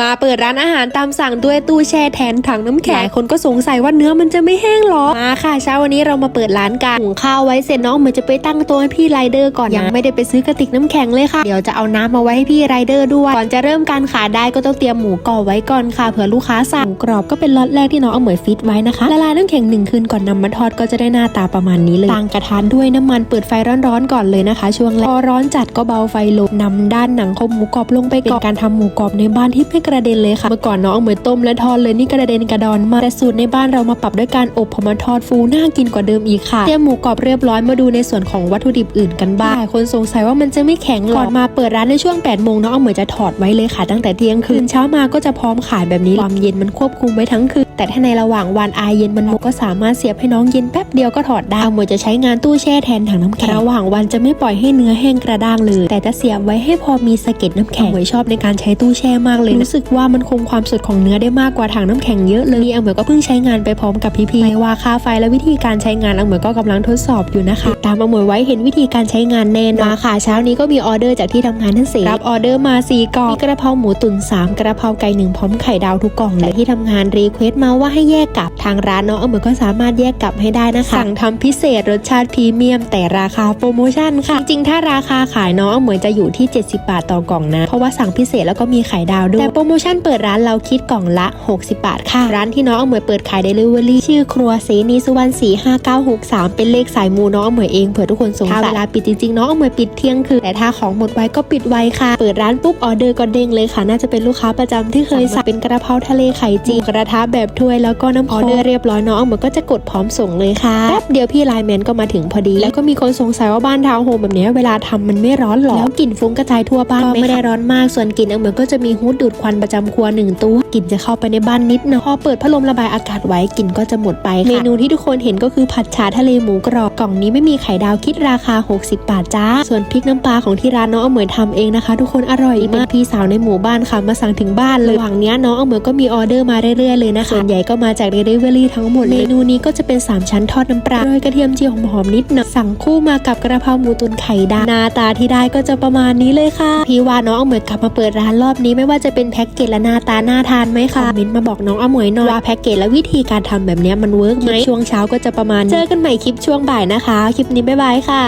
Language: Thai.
มาเปิดร้านอาหารตามสั่งด้วยตู้แช่แทนถังน้ำแข็งหลายคนก็สงสัยว่าเนื้อมันจะไม่แห้งหรอ มาค่ะเช้าวันนี้เรามาเปิดร้านกันหุงข้าวไว้เสร็จน้องเหมือนจะไปตั้งโต๊ะให้พี่ไรเดอร์ก่อน ยังไม่ได้ไปซื้อกระติกน้ำแข็งเลยค่ะ เดี๋ยวจะเอาน้ำมาไว้ให้พี่ไรเดอร์ด้วย ก่อนจะเริ่มการขายได้ก็ต้องเตรียมหมูกรอบไว้ก่อนค่ะ เผื่อลูกค้าสั่งหมูกรอบก็เป็นล็อตแรกที่น้องเอาเหมยฟิตไว้นะคะ ละลายน้ำแข็งหนึ่งคืนก่อนนำมาทอดก็จะได้หน้าตาประมาณนี้เลยตั้งกระทะด้วยน้ำมันเปิดไฟร้อนๆก่อนเลยนะคะ ช่วงแรกพอร้อนจัดก็เบาไฟลงนำด้านหนังของหมูกรอบลงไปก่อนเป็นการทำหมูกรอบในบ้านที่ไม่กระเด็นเลยค่ะ เมื่อก่อนน้องเหมือนต้มและทอดเลยนี่กระเด็นกระดอนมาแต่สูตรในบ้านเรามาปรับด้วยการอบพอมาทอดฟูน่ากินกว่าเดิมอีกค่ะเตรียมหมูกรอบเรียบร้อยมาดูในส่วนของวัตถุดิบอื่นกันบ้างหลายคนสงสัยว่ามันจะไม่แข็งหรอก่อนมาเปิดร้านในช่วง8ปดโมงน้องเหมือนจะถอดไว้เลยค่ะ ตั้งแต่เที่ยงคืนเช้ามาก็จะพร้อมขายแบบนี้ความเย็นมันควบคุมไว้ทั้งคืน แต่ถ้าในระหว่างวันอายเย็นมันหมดก็สามารถเสียบให้น้องเย็นแป๊บเดียวก็ถอดได้เหมือนจะใช้งานตู้แช่แทนถังน้ำแข็งระหว่างวันจะไม่ปล่อยให้เนื้อแห้งกระด้างเลย แต่จะเสียบไว้ให้พอมีสะเก็ดน้ำแข็งเหมยชอบในการใช้ตู้แช่มากเลยรู้สึกว่ามันคงความสดของเนื้อได้มากกว่าถังน้ำแข็งเยอะเลยเอาเหมยก็เพิ่งใช้งานไปพร้อมกับพี่ๆไม่ว่าค่าไฟและวิธีการใช้งานเอาเหมยก็กำลังทดสอบอยู่นะคะ ตามเอาเหมยไว้เห็นวิธีการใช้งานแน่นอนมาค่ะเช้านี้ก็มีออเดอร์จากที่ทำงานทั้งสี่รับออเดอร์มาสี่กล่องมีกระเพราหมูตุ๋นสามกระเพราไก่หนึ่งพร้อมไข่ดาวทุกกล่องเลยที่ทำงานรีเควสต์มาว่าให้แยกกลับ ทางร้านเนาะเอาเหมยก็สามารถแยกกลับให้ได้นะคะสั่งทำพิเศษรสชาติพรีเมียม แต่ราคาโปรโมชั่นค่ะ จริงๆ ถ้าราคาขายเนาะเอาเหมยจะอยู่ที่ 70 บาทต่อกล่องนะ เพราะว่าสั่งพิเศษแล้วก็มีไข่ดาวด้วย แต่โปรโมชั่นเปิดร้านเราคิดกล่องละ 60 บาทค่ะ ร้านที่น้องเอาเหมยเปิดขายเดลิเวอรี่ชื่อครัวเสนีสุวรรณ45963 เป็นเลขสายมูน้องเอาเหมยเองเผื่อทุกคนสงสัยถ้าเวลาปิดจริงๆน้องเอาเหมยปิดเที่ยงคืนแต่ถ้าของหมดไวก็ปิดไวค่ะ เปิดร้านปุ๊บออเดอร์ก็เด้งเลยค่ะ น่าจะเป็นลูกค้าประจำที่เคยสั่งเป็นกระเพราทะเลไข่เจียวกระทะแบบถ้วยแล้วก็น้ำออเดอร์เรียบร้อยน้องเอาเหมยก็จะกดพร้อมส่งเลยค่ะแป๊บเดียวพี่ไลน์แมนก็มาถึงพอดี แล้วก็มีคนสงสัยว่าบ้านทาวน์โฮมแบบเนี้ยเวลาทำมันไม่ร้อนหรอแล้วกลิ่นฟุ้งกระจายทั่วบ้านไหมไม่ได้ร้อนมากส่วนกลิ่นเอาเหมือนก็จะมีฮูดดูดควันประจำครัวหนึ่งตัวกลิ่นจะเข้าไปในบ้านนิดหนะพอเปิดพัดลมระบายอากาศไว้กลิ่นก็จะหมดไปค่ะเมนูที่ทุกคนเห็นก็คือผัดฉาทะเลหมูกรอบกล่องนี้ไม่มีไข่ดาวคิดราคา 60 บาทจ้า ส่วนพริกน้ำปลาของที่ร้านน้องเอาเหมือนทำเองนะคะ ทุกคนอร่อยมากพี่สาวในหมู่บ้านค่ะมาสั่งถึงบ้านเลยระหว่างเนี้ยน้องเอาเหมือนก็มีออเดอร์มาเรื่อยๆเลยนะคะส่วนใหญ่ก็มาจากเดลิเวอรี่ทั้งหมดเมนูนี้ก็จะเป็นสามชั้นทอดน้ำปลาโรยกระเทียมเจียวหอมๆนิดหน่อยสั่งคู่มากับกระเพราหมูตุ๋นไข่ดาวหน้าตาที่ได้ก็จะประมาณนี้เลยค่ะ พี่ว่าน้องเอาเหมือนกลับมาเปิดร้านรอบนี้ไม่ว่าจะเป็นแพ็กเกจและหน้าตาน่าทานไหมคะคอมเมนต์มาบอกน้องเอาเหมยหน่อยว่าแพ็กเกจและวิธีการทำแบบเนี้ยมันเวิร์กไหมช่วงเช้าก็จะประมาณนี้เจอกันใหม่คลิปช่วงบ่ายนะคะ คลิปนี้บ๊ายบายค่ะ